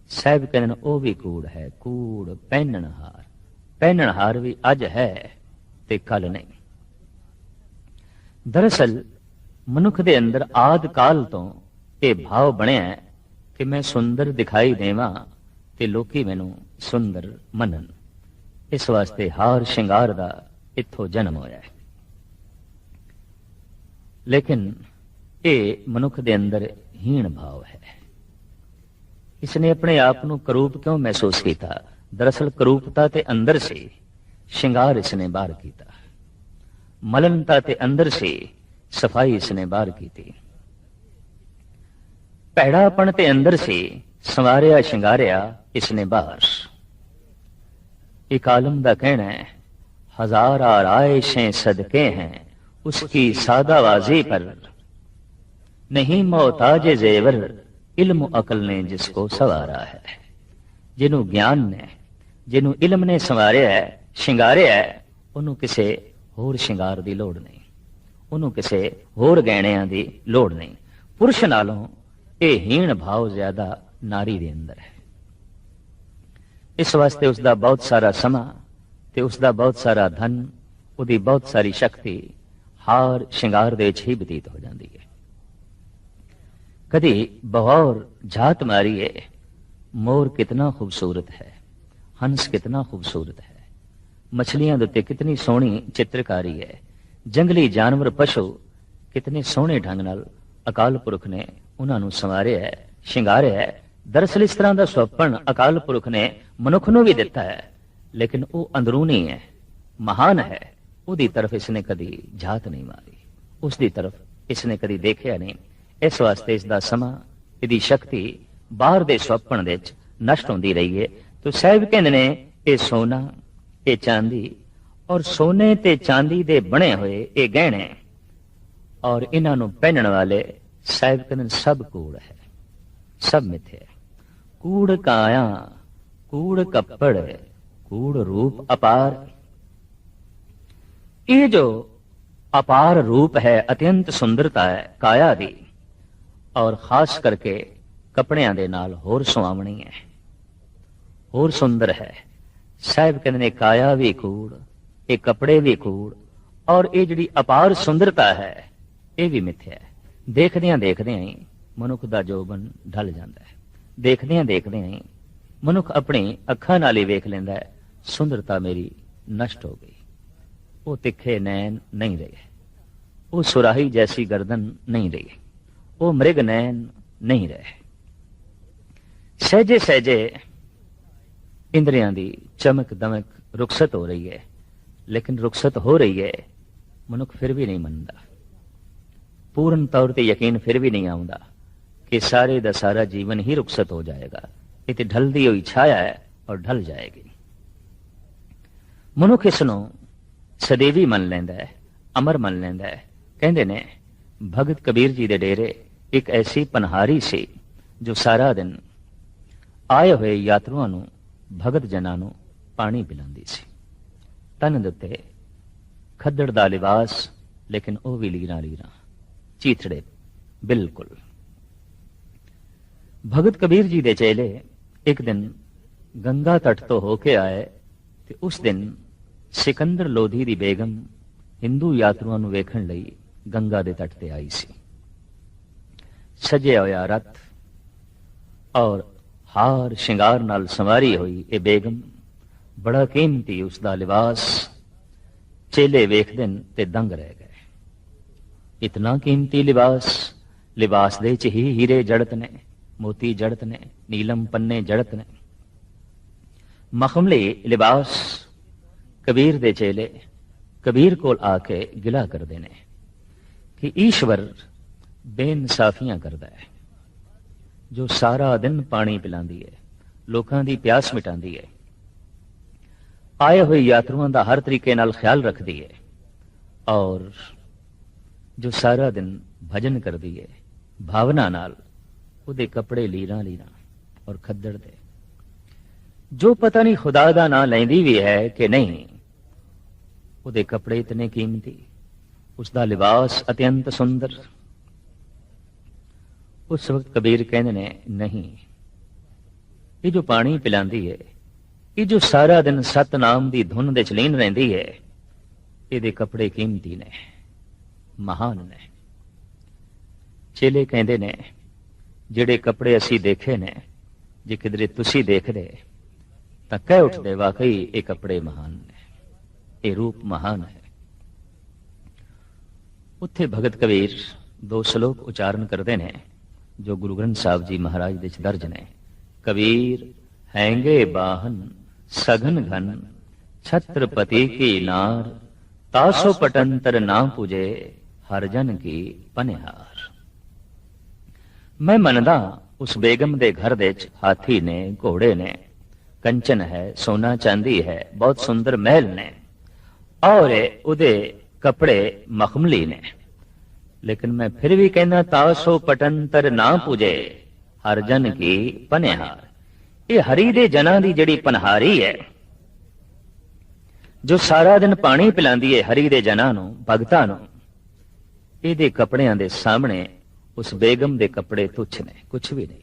ਸਾਹਿਬ ਕਹਿੰਦੇ ਨੇ ਉਹ ਵੀ ਕੂੜ ਹੈ, ਕੂੜ, ਪਹਿਨਣ ਹਾਰ। ਪਹਿਨਣ ਹਾਰ ਵੀ ਅੱਜ ਹੈ ਤੇ ਕੱਲ ਨਹੀਂ। ਦਰਅਸਲ, ਮਨੁੱਖ ਦੇ ਅੰਦਰ ਆਦ ਕਾਲ ਤੋਂ ਇਹ ਭਾਵ ਬਣਿਆ ਕਿ ਮੈਂ ਸੁੰਦਰ ਦਿਖਾਈ ਦੇਵਾਂ ਤੇ ਲੋਕੀ ਮੈਨੂੰ ਸੁੰਦਰ ਮੰਨਣ। ਇਸ ਵਾਸਤੇ ਹਾਰ ਸ਼ਿੰਗਾਰ ਦਾ ਇੱਥੋਂ ਜਨਮ ਹੋਇਆ ਹੈ। ਲੇਕਿਨ ਇਹ ਮਨੁੱਖ ਦੇ ਅੰਦਰ ਹੀਣ ਭਾਵ ਹੈ। ਇਸ ਨੇ ਆਪਣੇ ਆਪ ਨੂੰ ਕਰੂਪ ਕਿਉਂ ਮਹਿਸੂਸ ਕੀਤਾ? ਦਰਅਸਲ ਕਰੂਪਤਾ ਤੇ ਅੰਦਰ ਸੀ। श्रृंगार इसने बार कीता मलनता ते अंदर से सफाई इसने बार की थी पैड़ापन ते अंदर से संवारिया शिंगारिया इसने बार एक आलम का कहना है हजार आरइशें सदके हैं उसकी सादाबाजी पर नहीं मोहताज जेवर इल्म अकल ने जिसको सवारा है जिन्हों ज्ञान ने जिन्हों इल्म ने संवारिया है ਸ਼ਿੰਗਾਰਿਆ ਉਹਨੂੰ ਕਿਸੇ ਹੋਰ ਸ਼ਿੰਗਾਰ ਦੀ ਲੋੜ ਨਹੀਂ। ਉਹਨੂੰ ਕਿਸੇ ਹੋਰ ਗਹਿਣਿਆਂ ਦੀ ਲੋੜ ਨਹੀਂ। ਪੁਰਸ਼ ਨਾਲੋਂ ਇਹ ਹੀਣ ਭਾਵ ਜ਼ਿਆਦਾ ਨਾਰੀ ਦੇ ਅੰਦਰ ਹੈ। ਇਸ ਵਾਸਤੇ ਉਸ ਦਾ ਬਹੁਤ ਸਾਰਾ ਸਮਾਂ ਤੇ ਉਸ ਦਾ ਬਹੁਤ ਸਾਰਾ ਧਨ, ਉਹਦੀ ਬਹੁਤ ਸਾਰੀ ਸ਼ਕਤੀ ਹਾਰ ਸ਼ਿੰਗਾਰ ਦੇ ਵਿੱਚ ਹੀ ਬਤੀਤ ਹੋ ਜਾਂਦੀ ਹੈ। ਕਦੀ ਬਹੌਰ ਝਾਤ ਮਾਰੀਏ, ਮੋਰ ਕਿਤਨਾ ਖੂਬਸੂਰਤ ਹੈ, ਹੰਸ ਕਿਤਨਾ ਖੂਬਸੂਰਤ ਹੈ। ਮਛਲੀਆਂ ਦੇ ਉੱਤੇ ਕਿਤਨੀ ਸੋਹਣੀ ਚਿੱਤਰਕਾਰੀ ਹੈ। ਜੰਗਲੀ ਜਾਨਵਰ ਪਸ਼ੂ ਕਿਤਨੇ ਸੋਹਣੇ ਢੰਗ ਨਾਲ ਅਕਾਲ ਪੁਰਖ ਨੇ ਉਹਨਾਂ ਨੂੰ ਸੰਵਾਰਿਆ ਹੈ, ਸ਼ਿੰਗਾਰਿਆ ਹੈ। ਦਰਅਸਲ ਇਸ ਤਰ੍ਹਾਂ ਦਾ ਸੁਪਨ ਅਕਾਲ ਪੁਰਖ ਨੇ ਮਨੁੱਖ ਨੂੰ ਵੀ ਦਿੱਤਾ ਹੈ, ਲੇਕਿਨ ਉਹ ਅੰਦਰੂਨੀ ਹੈ, ਮਹਾਨ ਹੈ। ਉਹਦੀ ਤਰਫ ਇਸਨੇ ਕਦੀ ਝਾਤ ਨਹੀਂ ਮਾਰੀ ਉਸ ਦੀ ਤਰਫ ਇਸਨੇ ਕਦੀ ਦੇਖਿਆ ਨਹੀਂ। ਇਸ ਵਾਸਤੇ ਇਸ ਦਾ ਸਮਾਂ, ਇਹਦੀ ਸ਼ਕਤੀ ਬਾਹਰ ਦੇ ਸੁਪਨ ਦੇ ਵਿੱਚ ਨਸ਼ਟ ਹੁੰਦੀ ਰਹੀ ਹੈ। ਤੋ ਸਾਹਿਬ ਕਹਿੰਦੇ ਨੇ, ਇਹ ਸੋਨਾ ਇਹ ਚਾਂਦੀ ਔਰ ਸੋਨੇ ਤੇ ਚਾਂਦੀ ਦੇ ਬਣੇ ਹੋਏ ਇਹ ਗਹਿਣੇ ਔਰ ਇਹਨਾਂ ਨੂੰ ਪਹਿਨਣ ਵਾਲੇ ਸਾਹਿਬ ਕਹਿੰਦੇ ਸਭ ਕੂੜ ਹੈ, ਸਭ ਮਿੱਥੇ ਕੂੜ ਕਾਇਆ ਕੂੜ ਕੱਪੜ, ਕੂੜ ਰੂਪ ਅਪਾਰ। ਇਹ ਜੋ ਅਪਾਰ ਰੂਪ ਹੈ, ਅਤਿਅੰਤ ਸੁੰਦਰਤਾ ਹੈ, ਕਾਇਆ ਦੀ ਔਰ ਖਾਸ ਕਰਕੇ ਕਪੜਿਆਂ ਦੇ ਨਾਲ ਹੋਰ ਸੁਆਵਣੀ ਹੈ, ਹੋਰ ਸੁੰਦਰ ਹੈ। ਸਾਹਿਬ ਕਹਿੰਦੇ ਨੇ ਕਾਇਆ ਵੀ ਕੂੜ ਇਹ ਕੱਪੜੇ ਵੀ ਕੂੜ ਔਰ ਇਹ ਜਿਹੜੀ ਅਪਾਰ ਸੁੰਦਰਤਾ ਹੈ ਇਹ ਵੀ ਮਿੱਥਿਆ ਹੈ ਦੇਖਦਿਆਂ ਦੇਖਦਿਆਂ ਹੀ ਮਨੁੱਖ ਦਾ ਜੋਬਨ ਢਲ ਜਾਂਦਾ ਹੈ ਦੇਖਦਿਆਂ ਦੇਖਦਿਆਂ ਹੀ ਮਨੁੱਖ ਆਪਣੀ ਅੱਖਾਂ ਨਾਲ ਹੀ ਵੇਖ ਲੈਂਦਾ ਹੈ ਸੁੰਦਰਤਾ ਮੇਰੀ ਨਸ਼ਟ ਹੋ ਗਈ ਉਹ ਤਿੱਖੇ ਨੈਣ ਨਹੀਂ ਰਹੇ ਉਹ ਸੁਰਾਹੀ ਜੈਸੀ ਗਰਦਨ ਨਹੀਂ ਰਹੀ ਉਹ ਮ੍ਰਿਗ ਨੈਣ ਨਹੀਂ ਰਹੇ ਸਹਜੇ ਸਹਜੇ ਇੰਦਰੀਆਂ ਦੀ ਚਮਕ ਦਮਕ ਰੁਖਸਤ ਹੋ ਰਹੀ ਹੈ। ਲੇਕਿਨ ਰੁਖਸਤ ਹੋ ਰਹੀ ਹੈ, ਮਨੁੱਖ ਫਿਰ ਵੀ ਨਹੀਂ ਮੰਨਦਾ। ਪੂਰਨ ਤੌਰ ਤੇ ਯਕੀਨ ਫਿਰ ਵੀ ਨਹੀਂ ਆਉਂਦਾ ਕਿ ਸਾਰੇ ਦਾ ਸਾਰਾ ਜੀਵਨ ਹੀ ਰੁਖਸਤ ਹੋ ਜਾਏਗਾ। ਇਹ ਤੇ ਢਲਦੀ ਹੋਈ ਛਾਇਆ ਹੈ ਔਰ ਢਲ ਜਾਏਗੀ। ਮਨੁੱਖ ਇਸ ਨੂੰ ਸਦੀਵੀ ਮੰਨ ਲੈਂਦਾ ਹੈ, ਅਮਰ ਮੰਨ ਲੈਂਦਾ ਹੈ। ਕਹਿੰਦੇ ਨੇ, ਭਗਤ ਕਬੀਰ ਜੀ ਦੇ ਡੇਰੇ ਇੱਕ ਐਸੀ ਪਨਹਾਰੀ ਸੀ ਜੋ ਸਾਰਾ ਦਿਨ ਆਏ ਹੋਏ ਯਾਤਰੂਆਂ ਨੂੰ ਭਗਤ ਜਨਾਂ ਨੂੰ ਪਾਣੀ ਪਿਲਾਉਂਦੀ ਸੀ ਤਨ ਦੇ ਉੱਤੇ ਖੱਦੜ ਦਾ ਲਿਬਾਸ ਲੇਕਿਨ ਉਹ ਵੀ ਲੀਰਾ ਲੀਰਾ ਚੀਥੜੇ ਬਿਲਕੁਲ ਭਗਤ ਕਬੀਰ ਜੀ ਦੇ ਚੇਲੇ ਇੱਕ ਦਿਨ ਗੰਗਾ ਤਟ ਤੋਂ ਹੋ ਕੇ ਆਏ ਤੇ ਉਸ ਦਿਨ ਸਿਕੰਦਰ ਲੋਧੀ ਦੀ ਬੇਗਮ ਹਿੰਦੂ ਯਾਤਰੂਆਂ ਨੂੰ ਵੇਖਣ ਲਈ ਗੰਗਾ ਦੇ ਤਟ ਤੇ ਆਈ ਸੀ ਸਜਿਆ ਹੋਇਆ ਰਥ ਔਰ ਹਾਰ ਸ਼ਿੰਗਾਰ ਨਾਲ ਸਵਾਰੀ ਹੋਈ ਇਹ ਬੇਗਮ। ਬੜਾ ਕੀਮਤੀ ਉਸ ਦਾ ਲਿਬਾਸ। ਚੇਲੇ ਵੇਖਦੇ ਨੇ ਤੇ ਦੰਗ ਰਹਿ ਗਏ। ਇਤਨਾ ਕੀਮਤੀ ਲਿਬਾਸ। ਲਿਬਾਸ ਦੇ ਚ ਹੀ ਹੀਰੇ ਜੜਤ ਨੇ, ਮੋਤੀ ਜੜਤ ਨੇ, ਨੀਲਮ ਪੰਨੇ ਜੜਤ ਨੇ। ਮਖਮਲੀ ਲਿਬਾਸ। ਕਬੀਰ ਦੇ ਚੇਲੇ ਕਬੀਰ ਕੋਲ ਆ ਕੇ ਗਿਲਾ ਕਰਦੇ ਨੇ ਕਿ ਈਸ਼ਵਰ ਬੇਇਨਸਾਫੀਆਂ ਕਰਦਾ ਹੈ। ਜੋ ਸਾਰਾ ਦਿਨ ਪਾਣੀ ਪਿਲਾਉਂਦੀ ਹੈ, ਲੋਕਾਂ ਦੀ ਪਿਆਸ ਮਿਟਾਉਂਦੀ ਹੈ। ਆਏ ਹੋਏ ਯਾਤਰੂਆਂ ਦਾ ਹਰ ਤਰੀਕੇ ਨਾਲ ਖਿਆਲ ਰੱਖਦੀ ਹੈ ਔਰ ਜੋ ਸਾਰਾ ਦਿਨ ਭਜਨ ਕਰਦੀ ਹੈ, ਭਾਵਨਾ ਨਾਲ ਉਹਦੇ ਕੱਪੜੇ ਲੀਰਾਂ ਲੀਰਾਂ ਔਰ ਖੱਦੜ ਦੇ। ਜੋ ਪਤਾ ਨਹੀਂ ਖੁਦਾ ਦਾ ਨਾਂ ਲੈਂਦੀ ਵੀ ਹੈ ਕਿ ਨਹੀਂ, ਉਹਦੇ ਕੱਪੜੇ ਇਤਨੇ ਕੀਮਤੀ ਉਸ ਦਾ ਲਿਬਾਸ ਅਤਿਅੰਤ ਸੁੰਦਰ। ਉਸ ਵਕਤ ਕਬੀਰ ਕਹਿੰਦੇ ਨੇ ਨਹੀਂ ਇਹ ਜੋ ਪਾਣੀ ਪਿਲਾਉਂਦੀ ਹੈ ਇਹ ਜੋ ਸਾਰਾ ਦਿਨ ਸਤਨਾਮ ਦੀ ਧੁਨ ਦੇ ਚਲੀਨ ਰਹਿੰਦੀ ਹੈ ਇਹਦੇ ਕੱਪੜੇ ਕੀਮਤੀ ਨੇ ਮਹਾਨ ਨੇ ਚੇਲੇ ਕਹਿੰਦੇ ਨੇ ਜਿਹੜੇ ਕੱਪੜੇ ਅਸੀਂ ਦੇਖੇ ਨੇ ਜੇ ਕਿਧਰੇ ਤੁਸੀਂ ਦੇਖਦੇ ਤਾਂ ਕਹਿ ਉੱਠਦੇ ਵਾਕਈ ਇਹ ਕੱਪੜੇ ਮਹਾਨ ਨੇ ਇਹ ਰੂਪ ਮਹਾਨ ਹੈ ਉੱਥੇ ਭਗਤ ਕਬੀਰ ਦੋ ਸ਼ਲੋਕ ਉਚਾਰਨ ਕਰਦੇ ਨੇ ਜੋ ਗੁਰੂ ਗ੍ਰੰਥ ਸਾਹਿਬ ਜੀ ਮਹਾਰਾਜ ਦੇ ਚ ਦਰਜ ਨੇ। ਕਬੀਰ, ਹੈਂਗੇ ਬਾਹਨ, ਸਗਨ ਘਨ, ਛਤਰਪਤੀ ਕੀ ਨਾਰ, ਤਾਸੋ ਪਟੰਤਰ ਨਾ ਪੁਜੇ, ਹਰ ਜਨ ਕੀ ਪਨਿਹਾਰ। ਮੈਂ ਮੰਨਦਾ, ਉਸ ਬੇਗਮ ਦੇ ਘਰ ਦੇ ਚ ਹਾਥੀ ਨੇ, ਘੋੜੇ ਨੇ। ਕੰਚਨ ਹੈ, ਸੋਨਾ ਚਾਂਦੀ ਹੈ, ਬਹੁਤ ਸੁੰਦਰ ਮਹਿਲ ਨੇ। ਔਰ ਉਹਦੇ ਕਪੜੇ ਮਖਮਲੀ ਨੇ। ਲੇਕਿਨ ਮੈਂ ਫਿਰ ਵੀ ਕਹਿੰਦਾ ਤਾਸੋ ਪਟੰਤਰ ਨਾ ਪੁਜੇ ਹਰ ਜਨ ਕੀ ਪਨਿਹਾਰ ਇਹ ਹਰੀ ਦੇ ਜਨਾਂ ਦੀ ਜਿਹੜੀ ਪਨਹਾਰੀ ਹੈ ਜੋ ਸਾਰਾ ਦਿਨ ਪਾਣੀ ਪਿਲਾਉਂਦੀ ਹੈ ਹਰੀ ਦੇ ਜਨਾਂ ਨੂੰ ਭਗਤਾਂ ਨੂੰ ਇਹਦੇ ਕੱਪੜਿਆਂ ਦੇ ਸਾਹਮਣੇ ਉਸ ਬੇਗਮ ਦੇ ਕੱਪੜੇ ਤੁੱਛ ਨੇ ਕੁਝ ਵੀ ਨਹੀਂ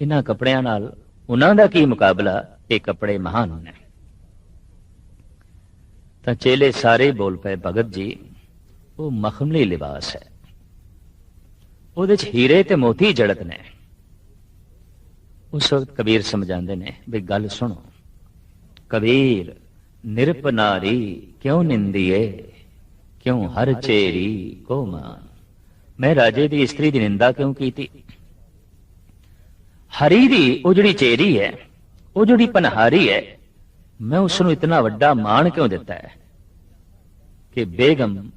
ਇਹਨਾਂ ਕੱਪੜਿਆਂ ਨਾਲ ਉਹਨਾਂ ਦਾ ਕੀ ਮੁਕਾਬਲਾ ਇਹ ਕੱਪੜੇ ਮਹਾਨ ਨੇ ਤਾਂ ਚੇਲੇ ਸਾਰੇ ਬੋਲ ਪਏ ਭਗਤ ਜੀ ਉਹ ਮਖਮਲੀ ਲਿਬਾਸ ਹੈ। ਉਹਦੇ ਚ ਹੀਰੇ ਤੇ ਮੋਤੀ ਜੜਤ ਨੇ। ਉਸ ਵਕਤ ਕਬੀਰ ਸਮਝਾਉਂਦੇ ਨੇ ਵੀ ਗੱਲ ਸੁਣੋ। ਕਬੀਰ ਨਿਰਪਨਾਰੀ ਕਿਉਂ ਨਿੰਦੀਏ? ਕਿਉਂ ਹਰ ਚੇਰੀ ਕੋ ਮਾਨ ਮੈਂ ਰਾਜੇ ਦੀ ਇਸਤਰੀ ਦੀ ਨਿੰਦਾ ਕਿਉਂ ਕੀਤੀ? ਹਰੀ ਦੀ ਉਹ ਜਿਹੜੀ ਚੇਰੀ ਹੈ, ਉਹ ਜਿਹੜੀ ਪਨਹਾਰੀ ਹੈ, ਮੈਂ ਉਸ ਨੂੰ ਇਤਨਾ ਵੱਡਾ ਮਾਣ ਕਿਉਂ ਦਿੱਤਾ ਹੈ ਕਿ ਬੇਗਮ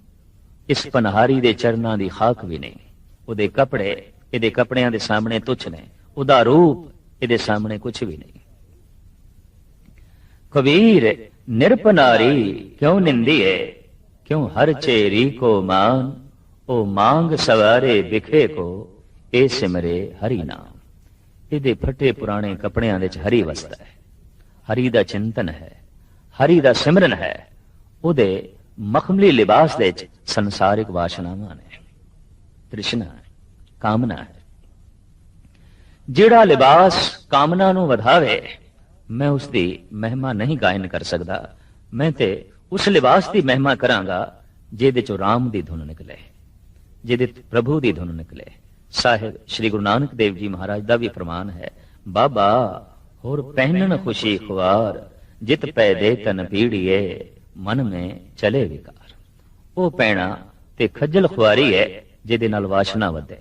ਇਸ ਪਨਹਾਰੀ ਦੇ ਚਰਨਾਂ ਦੀ ਖਾਕ ਵੀ ਨਹੀਂ ਉਹਦੇ ਕੱਪੜੇ ਇਹਦੇ ਕੱਪੜਿਆਂ ਦੇ ਸਾਹਮਣੇ ਤੁੱਛ ਨੇ। ਉਹਦਾ ਰੂਪ ਇਹਦੇ ਸਾਹਮਣੇ ਕੁਝ ਵੀ ਨਹੀਂ। ਕਬੀਰ, ਨਿਰਪਨਾਰੀ ਕਿਉਂ ਨਿੰਦੀਏ ਕਿਉਂ ਹਰ ਚੇਰੀ ਕੋ ਮਾਨ? ਉਹ ਮੰਗ ਸਵਾਰੇ ਵਿਖੇ ਕੋ ਇਹ ਸਿਮਰੇ ਹਰੀ ਨਾਮ। ਇਹਦੇ ਫਟੇ ਪੁਰਾਣੇ ਕੱਪੜਿਆਂ ਦੇ ਚ ਹਰੀ ਵਸਦਾ ਹੈ। ਹਰੀ ਦਾ ਚਿੰਤਨ ਹੈ। ਹਰੀ ਦਾ ਸਿਮਰਨ ਹੈ। ਉਹਦੇ ਮਖਮਲੀ ਲਿਬਾਸ ਦੇ ਚ ਸੰਸਾਰਿਕ ਵਾਸ਼ਨਾਵਾਂ ਨੇ, ਤ੍ਰਿਸ਼ਨਾ ਕਾਮਨਾ ਹੈ। ਜਿਹੜਾ ਲਿਬਾਸ ਕਾਮਨਾ ਨੂੰ ਵਧਾਵੇ, ਮੈਂ ਉਸ ਦੀ ਮਹਿਮਾ ਨਹੀਂ ਗਾਇਨ ਕਰ ਸਕਦਾ। ਮੈਂ ਤੇ ਉਸ ਲਿਬਾਸ ਦੀ ਮਹਿਮਾ ਕਰਾਂਗਾ, ਜਿਹਦੇ ਚੋਂ ਰਾਮ ਦੀ ਧੁਨ ਨਿਕਲੇ, ਜਿਹਦੇ ਪ੍ਰਭੂ ਦੀ ਧੁਨ ਨਿਕਲੇ। ਸਾਹਿਬ ਸ੍ਰੀ ਗੁਰੂ ਨਾਨਕ ਦੇਵ ਜੀ ਮਹਾਰਾਜ ਦਾ ਵੀ ਫਰਮਾਨ ਹੈ, ਬਾਬਾ, ਹੋਰ ਪਹਿਨਣ ਖੁਸ਼ੀ ਖੁਆਰ, ਜਿਤ ਪੈ ਦੇ ਤਨ ਪੀੜੀਏ। ਮਨ ਮੇ ਚਲੇ ਵਿਕਾਰ। ਉਹ ਪੈਣਾ ਤੇ ਖੱਜਲ ਖੁਆਰੀ ਹੈ, ਜਿਹਦੇ ਨਾਲ ਵਾਸ਼ਨਾ ਵਧੇ।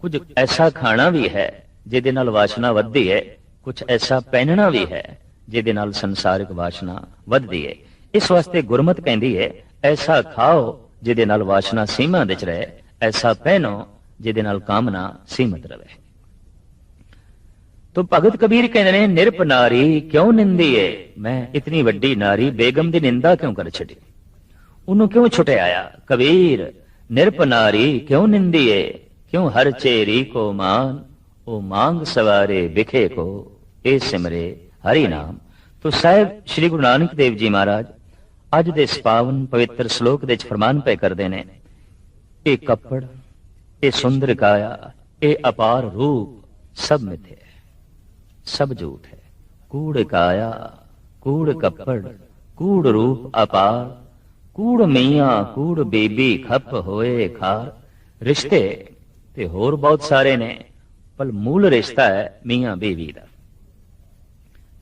ਕੁਝ ਐਸਾ ਖਾਣਾ ਵੀ ਹੈ, ਜਿਹਦੇ ਨਾਲ ਵਾਸ਼ਨਾ ਵੱਧਦੀ ਹੈ, ਕੁਝ ਐਸਾ ਪਹਿਨਣਾ ਵੀ ਹੈ, ਜਿਹਦੇ ਨਾਲ ਸੰਸਾਰਿਕ ਵਾਸ਼ਨਾ ਵੱਧਦੀ ਹੈ। ਇਸ ਵਾਸਤੇ ਗੁਰਮਤ ਕਹਿੰਦੀ ਹੈ, ਐਸਾ ਖਾਓ, ਜਿਹਦੇ ਨਾਲ ਵਾਸ਼ਨਾ ਸੀਮਾ ਵਿੱਚ ਰਹੇ, ਐਸਾ ਪਹਿਨੋ, ਜਿਹਦੇ ਨਾਲ ਕਾਮਨਾ ਸੀਮਤ ਰਹੇ। ਤੋ ਭਗਤ ਕਬੀਰ ਕਹਿੰਦੇ ਨੇ ਨਿਰਪ ਨਾਰੀ ਕਿਉਂ ਨਿੰਦੀ ਏ ਮੈਂ ਇਤਨੀ ਵੱਡੀ ਨਾਰੀ ਬੇਗਮ ਦੀ ਨਿੰਦਾ ਕਿਉਂ ਕਰ ਛੱਡੀ ਉਹਨੂੰ ਕਿਉਂ ਛੁਟਿਆਇਆ ਕਬੀਰ ਨਿਰਪ ਨਾਰੀ ਕਿਉਂ ਨਿੰਦੀਏ ਕਿਉਂ ਹਰ ਚੇਰੀ ਕੋ ਮਾਨ ਉਹ ਮੰਗ ਸਵਾਰੇ ਵਿਖੇ ਕੋ ਇਹ ਸਿਮਰੇ ਹਰੀ ਨਾਮ ਤੋ ਸਾਹਿਬ ਸ੍ਰੀ ਗੁਰੂ ਨਾਨਕ ਦੇਵ ਜੀ ਮਹਾਰਾਜ ਅੱਜ ਦੇ ਇਸ ਪਾਵਨ ਪਵਿੱਤਰ ਸ਼ਲੋਕ ਦੇ ਵਿੱਚ ਫਰਮਾਨ ਪਏ ਕਰਦੇ ਨੇ ਇਹ ਕੱਪੜ ਇਹ ਸੁੰਦਰ ਕਾਇਆ ਇਹ ਅਪਾਰ ਰੂਪ ਸਭ ਮਿੱਥੇ ਹੈ ਸਭ ਝੂਠ ਹੈ। ਕੂੜ ਕਾਇਆ, ਕੂੜ ਕੱਪੜ, ਕੂੜ ਰੂਪ ਅਪਾਰ, ਕੂੜ ਮੀਆਂ, ਕੂੜ ਬੀਬੀ ਖੱਪ ਹੋਏ ਖਾਰ। ਰਿਸ਼ਤੇ ਤੇ ਹੋਰ ਬਹੁਤ ਸਾਰੇ ਨੇ, ਪਰ ਮੂਲ ਰਿਸ਼ਤਾ ਹੈ ਮੀਆਂ ਬੀਵੀ ਦਾ।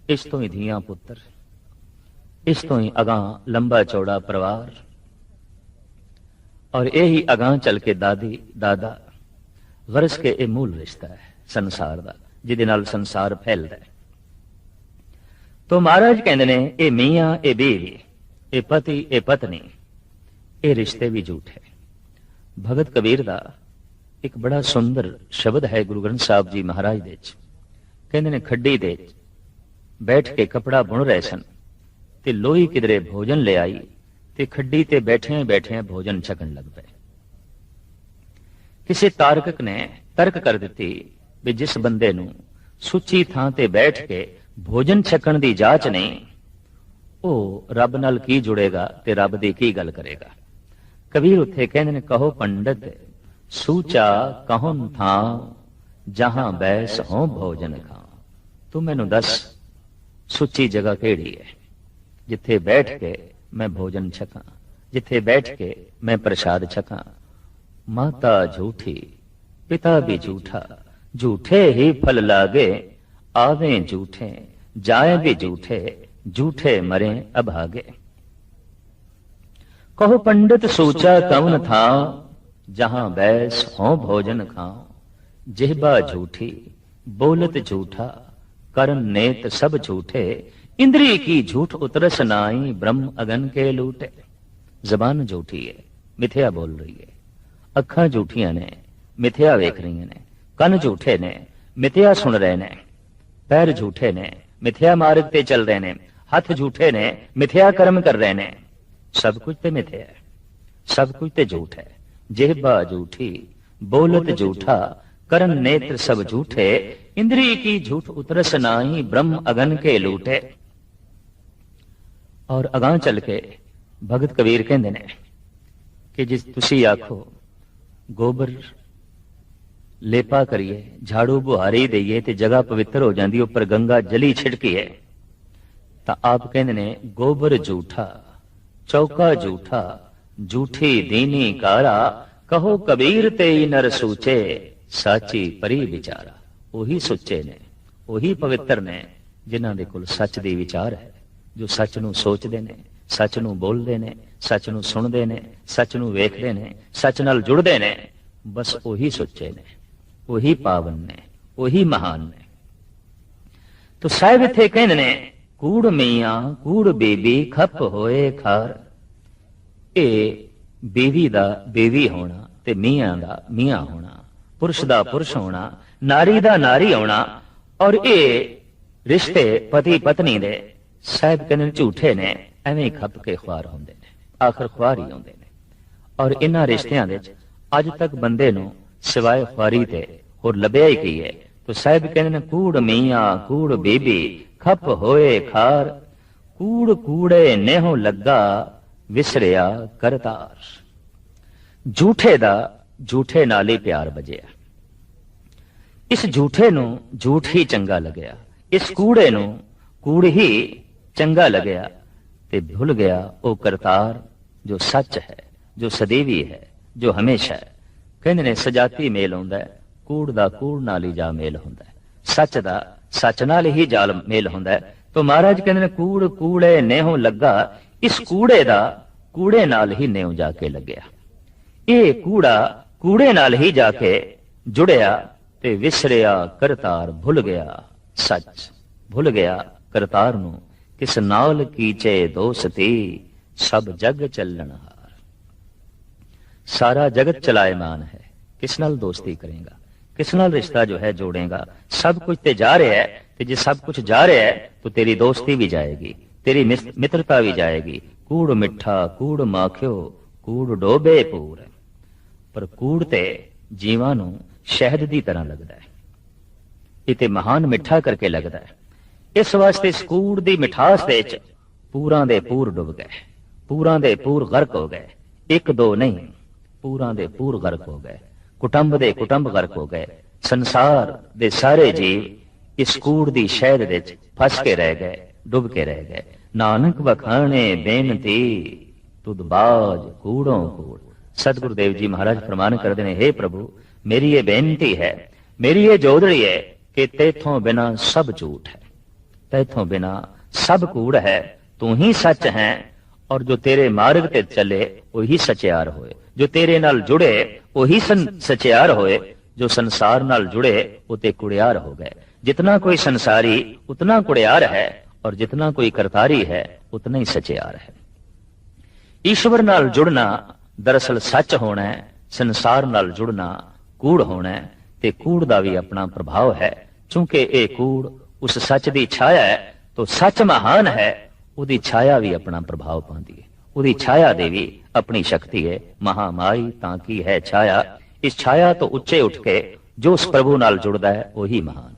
ਇਸ ਤੋਂ ਹੀ ਧੀਆਂ ਪੁੱਤਰ, ਇਸ ਤੋਂ ਹੀ ਅਗਾਂ ਲੰਬਾ ਚੌੜਾ ਪਰਿਵਾਰ, ਔਰ ਇਹੀ ਅਗਾਂ ਚੱਲ ਕੇ ਦਾਦੀ, ਦਾਦਾ, ਵਰਸ ਕੇ ਇਹ ਮੂਲ ਰਿਸ਼ਤਾ ਹੈ ਸੰਸਾਰ ਦਾ। ਜਿਹਦੇ ਨਾਲ ਸੰਸਾਰ ਫੈਲਦਾ ਹੈ। ਤੋ ਮਹਾਰਾਜ ਕਹਿੰਦੇ ਨੇ, ਇਹ ਮੀਆਂ, ਇਹ ਬੀਵੀ, ਇਹ ਪਤੀ, ਇਹ ਪਤਨੀ, ਇਹ ਰਿਸ਼ਤੇ ਵੀ ਝੂਠੇ ਭਗਤ ਕਬੀਰ ਦਾ ਇੱਕ ਬੜਾ ਸੁੰਦਰ ਸ਼ਬਦ ਹੈ ਗੁਰੂ ਗ੍ਰੰਥ ਸਾਹਿਬ ਜੀ ਮਹਾਰਾਜ ਦੇ ਵਿੱਚ। ਕਹਿੰਦੇ ਨੇ, ਖੱਡੀ ਦੇ ਬੈਠ ਕੇ ਕਪੜਾ ਬੁਣ ਰਹੇ ਸਨ ਤੇ ਲੋਹੀ ਕਿਧਰੇ ਭੋਜਨ ਲਿਆਈ ਤੇ ਖੱਡੀ ਤੇ ਬੈਠਿਆਂ ਬੈਠਿਆਂ ਭੋਜਨ ਛਕਣ ਲੱਗ ਪਏ। ਕਿਸੇ ਤਾਰਕਕ ਨੇ ਤਰਕ ਕਰ ਦਿੱਤੀ ਵੀ ਜਿਸ ਬੰਦੇ ਨੂੰ ਸੁੱਚੀ ਥਾਂ ਤੇ ਬੈਠ ਕੇ ਭੋਜਨ ਛਕਣ ਦੀ ਜਾਚ ਨਹੀਂ, ਉਹ ਰੱਬ ਨਾਲ ਕੀ ਜੁੜੇਗਾ ਤੇ ਰੱਬ ਦੀ ਕੀ ਗੱਲ ਕਰੇਗਾ? ਕਬੀਰ ਉੱਥੇ ਕਹਿੰਦੇ ਨੇ, ਕਹੋ ਪੰਡਤ, ਸੂਚਾ ਕਹਨ ਥਾਂ, ਜਹਾਂ ਬੈਸ ਹੋ ਭੋਜਨ ਖਾ। ਤੂੰ ਮੈਨੂੰ ਦੱਸ, ਸੁੱਚੀ ਜਗ੍ਹਾ ਕਿਹੜੀ ਹੈ? ਜਿੱਥੇ ਬੈਠ ਕੇ ਮੈਂ ਭੋਜਨ ਛਕਾਂ, ਜਿੱਥੇ ਬੈਠ ਕੇ ਮੈਂ ਪ੍ਰਸ਼ਾਦ ਛਕਾਂ। ਮਾਤਾ ਝੂਠੀ, ਪਿਤਾ ਵੀ ਝੂਠਾ ਝੂਠੇ ਹੀ ਫਲ ਲਾਗੇ ਆਵੇ ਝੂਠੇ ਜਾਏ ਵੀ ਝੂਠੇ ਝੂਠੇ ਮਰੇ ਅਭਾਗੇ कहो पंडित सोचा कवन था जहां बैस हो भोजन खाओ जिहबा झूठी बोलत झूठा करन नेत सब झूठे इंद्री की झूठ उतरस नाई ब्रह्म अगन के लूटे ਜ਼ਬਾਨ ਝੂਠੀ ਹੈ ਮਿਥਿਆ ਬੋਲ ਰਹੀ ਹੈ ਅੱਖਾਂ ਝੂਠੀਆਂ ਨੇ ਮਿਥਿਆ ਵੇਖ ਰਹੀਆਂ ਨੇ کن جھوٹے نے متیا سن رہے نے پیر جھوٹے نے متیا مارگ پہ چل رہے نے ہاتھ جھوٹے نے متیا کرم کر رہے نے سب کچھ تے متیا ہے سب کچھ تے جھوٹ ہے ਜਿਹਬਾ ਝੂਠੀ بولت جھوٹا کرن نیتر سب جھوٹے اندری کی جھوٹ اترس نائی برہم اگن کے لوٹے اور اگاں چل کے بھگت کبیر نے کہ جس تسی آکھو گوبر ਲੇਪਾ ਕਰੀਏ, ਝਾੜੂ ਬੁਹਾਰੀ ਦਈਏ ਤੇ ਜਗ੍ਹਾ ਪਵਿੱਤਰ ਹੋ ਜਾਂਦੀ, ਉੱਪਰ ਗੰਗਾ ਜਲੀ ਛਿੜਕੀਏ। ਤਾਂ ਆਪ ਕਹਿੰਦੇ ਨੇ, ਗੋਬਰ ਝੂਠਾ, ਚੌਕਾ ਝੂਠਾ, ਝੂਠੀ ਦੀਨੀ ਕਾਰਾ, ਕਹੋ ਕਬੀਰ ਤੇ ਹੀ ਨਰ ਸੂਚੇ, ਸਾਚੀ ਪਰੀ ਵਿਚਾਰਾ। ਉਹੀ ਸੁੱਚੇ ਨੇ, ਉਹੀ ਪਵਿੱਤਰ ਨੇ, ਜਿਨ੍ਹਾਂ ਦੇ ਕੋਲ ਸੱਚ ਦੀ ਵਿਚਾਰ ਹੈ, ਜੋ ਸੱਚ ਨੂੰ ਸੋਚਦੇ ਨੇ, ਸੱਚ ਨੂੰ ਬੋਲਦੇ ਨੇ, ਸੱਚ ਨੂੰ ਸੁਣਦੇ ਨੇ, ਸੱਚ ਨੂੰ ਵੇਖਦੇ ਨੇ, ਸੱਚ ਨਾਲ ਜੁੜਦੇ ਨੇ, ਬਸ ਉਹੀ ਸੁੱਚੇ ਨੇ। ਉਹੀ ਪਾਵਨ ਨੇ, ਉਹੀ ਮਹਾਨ ਨੇ। ਤੋ ਸਾਹਿਬ ਇੱਥੇ ਕਹਿੰਦੇ ਨੇ, ਕੂੜ ਮੀਆਂ, ਕੂੜ ਬੀਬੀ ਖੱਪ ਹੋਏ ਖਾਰ। ਇਹ ਬੀਵੀ ਦਾ ਬੀਵੀ ਹੋਣਾ ਤੇ ਮੀਆਂ ਦਾ ਮੀਆਂ ਹੋਣਾ, ਪੁਰਸ਼ ਦਾ ਪੁਰਸ਼ ਹੋਣਾ, ਨਾਰੀ ਦਾ ਨਾਰੀ ਹੋਣਾ ਔਰ ਇਹ ਰਿਸ਼ਤੇ ਪਤੀ ਪਤਨੀ ਦੇ, ਸਾਹਿਬ ਕਹਿੰਦੇ ਝੂਠੇ ਨੇ, ਐਵੇਂ ਹੀ ਖੱਪ ਕੇ ਖੁਆਰ ਹੁੰਦੇ ਨੇ, ਆਖਰ ਖੁਆਰ ਹੀ ਹੁੰਦੇ ਨੇ। ਔਰ ਇਹਨਾਂ ਰਿਸ਼ਤਿਆਂ ਵਿੱਚ ਅੱਜ ਤੱਕ ਬੰਦੇ ਨੂੰ ਸਿਵਾਏ ਖੁਆਰੀ ਤੇ ਹੋਰ ਲੱਭਿਆ ਹੀ ਕੀ ਹੈ। ਤੋ ਸਾਹਿਬ ਕਹਿੰਦੇ ਨੇ, ਕੂੜ ਮੀਆਂ, ਕੂੜ ਬੀਬੀ, ਖੱਪ ਹੋਏ ਖਾਰ, ਕੂੜ ਕੂੜੇ ਨੇਹੋ ਲੱਗਾ, ਵਿਸਰਿਆ ਕਰਤਾਰ। ਝੂਠੇ ਦਾ ਝੂਠੇ ਨਾਲ ਹੀ ਪਿਆਰ ਵਜਿਆ। ਇਸ ਝੂਠੇ ਨੂੰ ਝੂਠ ਹੀ ਚੰਗਾ ਲੱਗਿਆ। ਇਸ ਕੂੜੇ ਨੂੰ ਕੂੜ ਹੀ ਚੰਗਾ ਲੱਗਿਆ। ਤੇ ਭੁੱਲ ਗਿਆ ਉਹ ਕਰਤਾਰ, ਜੋ ਸੱਚ ਹੈ, ਜੋ ਸਦੀਵੀ ਹੈ, ਜੋ ਹਮੇਸ਼ਾ ਹੈ। ਕਹਿੰਦੇ ਨੇ, ਸਜਾਤੀ ਮੇਲ ਆਉਂਦਾ ਹੈ। ਕੂੜ ਦਾ ਕੂੜ ਨਾਲ ਹੀ ਜਾ ਮੇਲ ਹੁੰਦਾ ਹੈ। ਸੱਚ ਦਾ ਸੱਚ ਨਾਲ ਹੀ ਜਾਲ ਮੇਲ ਹੁੰਦਾ ਹੈ। ਤੋ ਮਹਾਰਾਜ ਕਹਿੰਦੇ ਨੇ, ਕੂੜ ਕੂੜੇ ਨੇਹੋਂ ਲੱਗਾ, ਇਸ ਕੂੜੇ ਦਾ ਕੂੜੇ ਨਾਲ ਹੀ ਨੇਉ ਜਾ ਕੇ ਲੱਗਿਆ। ਇਹ ਕੂੜਾ ਕੂੜੇ ਨਾਲ ਹੀ ਜਾ ਕੇ ਜੁੜਿਆ ਤੇ ਵਿਸਰਿਆ, ਕਰਤਾਰ ਭੁੱਲ ਗਿਆ। ਸੱਚ ਭੁੱਲ ਗਿਆ ਕਰਤਾਰ ਨੂੰ, ਕਿਸ ਨਾਲ ਕੀਚੇ ਦੋਸਤੀ, ਸਭ ਜਗ ਚੱਲਣਹਾਰ ਸਾਰਾ ਜਗਤ ਚਲਾਇਮਾਨ ਹੈ, ਕਿਸ ਨਾਲ ਦੋਸਤੀ ਕਰੇਗਾ? ਕਿਸ ਨਾਲ ਰਿਸ਼ਤਾ ਜੋ ਹੈ ਜੋੜੇਗਾ। ਸਭ ਕੁਝ ਤੇ ਜਾ ਰਿਹਾ ਹੈ ਤੇ ਜੇ ਸਭ ਕੁਝ ਜਾ ਰਿਹਾ ਹੈ, ਤਾਂ ਤੇਰੀ ਦੋਸਤੀ ਵੀ ਜਾਏਗੀ, ਤੇਰੀ ਮਿੱਤਰਤਾ ਵੀ ਜਾਏਗੀ। ਕੂੜ ਮਿੱਠਾ, ਕੂੜ ਮਾਖਿਓ, ਕੂੜ ਡੋਬੇ ਪੂਰ। ਪਰ ਕੂੜ ਤੇ ਜੀਵਾਂ ਨੂੰ ਸ਼ਹਿਦ ਦੀ ਤਰ੍ਹਾਂ ਲੱਗਦਾ ਹੈ। ਇਹ ਤੇ ਮਹਾਨ ਮਿੱਠਾ ਕਰਕੇ ਲੱਗਦਾ ਹੈ। ਇਸ ਵਾਸਤੇ ਇਸ ਕੂੜ ਦੀ ਮਿਠਾਸ ਦੇ ਵਿੱਚ ਪੂਰਾਂ ਦੇ ਪੂਰ ਡੁੱਬ ਗਏ। ਪੂਰਾਂ ਦੇ ਪੂਰ ਗਰਕ ਹੋ ਗਏ। ਇੱਕ ਦੋ ਨਹੀਂ, ਪੂਰਾਂ ਦੇ ਪੂਰ ਗਰਕ ਹੋ ਗਏ। ਕੁਟੰਬ ਦੇ ਕੁਟੰਬ ਗਰਕ ਹੋ ਗਏ। ਸੰਸਾਰ ਦੇ ਸਾਰੇ ਜੀਵ ਇਸ ਕੂੜ ਦੀ ਸ਼ਹਿਦ ਵਿੱਚ ਫਸ ਕੇ ਰਹਿ ਗਏ, ਡੁੱਬ ਕੇ ਰਹਿ ਗਏ। ਨਾਨਕ ਵਖਾਣੇ ਬੇਨਤੀ, ਤੁਧ ਕੂੜੋਂ ਕੂੜ। ਸਤਿਗੁਰੂ ਦੇਵ ਜੀ ਮਹਾਰਾਜ ਫਰਮਾਨ ਕਰਦੇ ਨੇ हे ਪ੍ਰਭੂ, ਮੇਰੀ ਇਹ ਬੇਨਤੀ ਹੈ, ਮੇਰੀ ਇਹ ਜੋਦੜੀ ਹੈ ਕਿ ਤੇਥੋਂ ਬਿਨਾ ਸਭ ਝੂਠ ਹੈ। ਤੇਥੋਂ ਬਿਨਾ ਸਭ ਕੂੜ ਹੈ, ਤੂੰ ਹੀ ਸੱਚ ਹੈ ਔਰ ਜੋ ਤੇਰੇ ਮਾਰਗ ਤੇ ਚੱਲੇ, ਉਹੀ ਸਚਿਆਰ ਹੋਏ। ਜੋ ਤੇਰੇ ਨਾਲ ਜੁੜੇ ਉਹੀ ਸਚਿਆਰ ਹੋਏ, ਜੋ ਸੰਸਾਰ ਨਾਲ ਜੁੜੇ ਉਹ ਕੁੜਿਆਰ ਹੋ ਗਏ। ਜਿਤਨਾ ਕੋਈ ਸੰਸਾਰੀ ਉਤਨਾ ਕੁੜਿਆਰ ਹੈ, ਔਰ ਜਿਤਨਾ ਕੋਈ ਕਰਤਾਰੀ ਹੈ, ਉਤਨਾ ਹੀ ਸਚਿਆਰ ਹੈ। ਈਸ਼ਵਰ ਨਾਲ ਜੁੜਨਾ ਦਰਅਸਲ ਸੱਚ ਹੋਣਾ ਹੈ, ਸੰਸਾਰ ਨਾਲ ਜੁੜਨਾ ਕੂੜ ਹੋਣਾ ਹੈ, ਤੇ ਕੂੜ ਦਾ ਵੀ ਆਪਣਾ ਪ੍ਰਭਾਵ ਹੈ। ਕਿਉਂਕਿ ਇਹ ਕੂੜ ਉਸ ਸੱਚ ਦੀ ਛਾਇਆ ਹੈ, ਤਾਂ ਸੱਚ ਮਹਾਨ ਹੈ, ਉਹਦੀ ਛਾਇਆ ਵੀ ਆਪਣਾ ਪ੍ਰਭਾਵ ਪਾਉਂਦੀ ਹੈ। ਉਹਦੀ ਛਾਇਆ ਦੇ ਵੀ ਆਪਣੀ ਸ਼ਕਤੀ ਹੈ ਮਹਾਮਾਈ ਤਾਂ ਕੀ ਹੈ ਛਾਇਆ ਇਸ ਛਾਇਆ ਤੋਂ ਉੱਚੇ ਉੱਠ ਕੇ ਜੋ ਉਸ ਪ੍ਰਭੂ ਨਾਲ ਜੁੜਦਾ ਹੈ ਉਹੀ ਮਹਾਨ